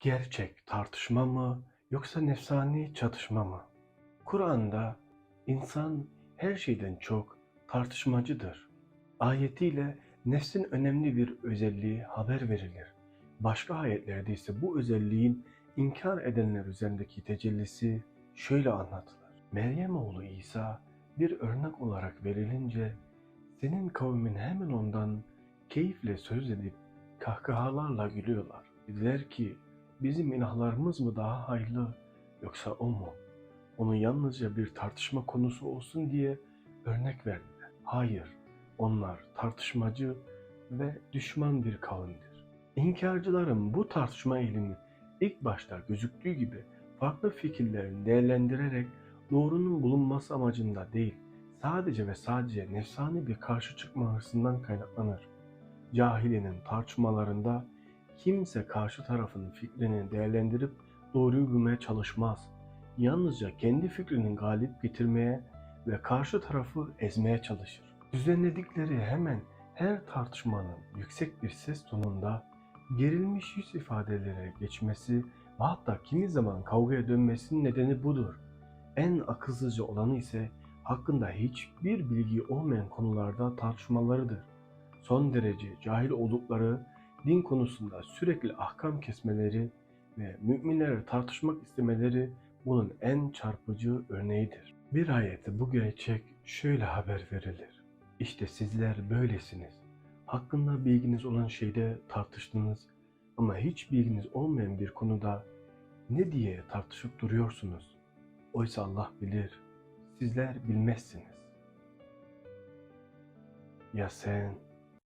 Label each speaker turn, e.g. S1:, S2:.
S1: Gerçek tartışma mı yoksa nefsani çatışma mı? Kur'an'da insan her şeyden çok tartışmacıdır. Ayetiyle nefsin önemli bir özelliği haber verilir. Başka ayetlerde ise bu özelliğin inkar edenler üzerindeki tecellisi şöyle anlatılır. Meryem oğlu İsa bir örnek olarak verilince senin kavmin hemen ondan keyifle söz edip kahkahalarla gülüyorlar. Dediler ki bizim ilahlarımız mı daha hayırlı yoksa o mu? Onu yalnızca bir tartışma konusu olsun diye örnek verdiler. Hayır, onlar tartışmacı ve düşman bir kavimdir. İnkarcıların bu tartışma eğilimi ilk başta gözüktüğü gibi farklı fikirlerini değerlendirerek doğrunun bulunması amacında değil, sadece ve sadece nefsani bir karşı çıkma hırsından kaynaklanır. Cahilinin tartışmalarında kimse karşı tarafın fikrini değerlendirip doğruyu bulmaya çalışmaz. Yalnızca kendi fikrinin galip getirmeye ve karşı tarafı ezmeye çalışır. Düzenledikleri hemen her tartışmanın yüksek bir ses tonunda gerilmiş yüz ifadelere geçmesi ve hatta kimi zaman kavgaya dönmesinin nedeni budur. En akılsızca olanı ise hakkında hiçbir bilgi olmayan konularda tartışmalarıdır. Son derece cahil oldukları din konusunda sürekli ahkam kesmeleri ve müminlere tartışmak istemeleri bunun en çarpıcı örneğidir. Bir ayette bu gerçek şöyle haber verilir. İşte sizler böylesiniz. Hakkında bilginiz olan şeyde tartıştınız ama hiç bilginiz olmayan bir konuda ne diye tartışıp duruyorsunuz? Oysa Allah bilir, sizler bilmezsiniz. Ya sen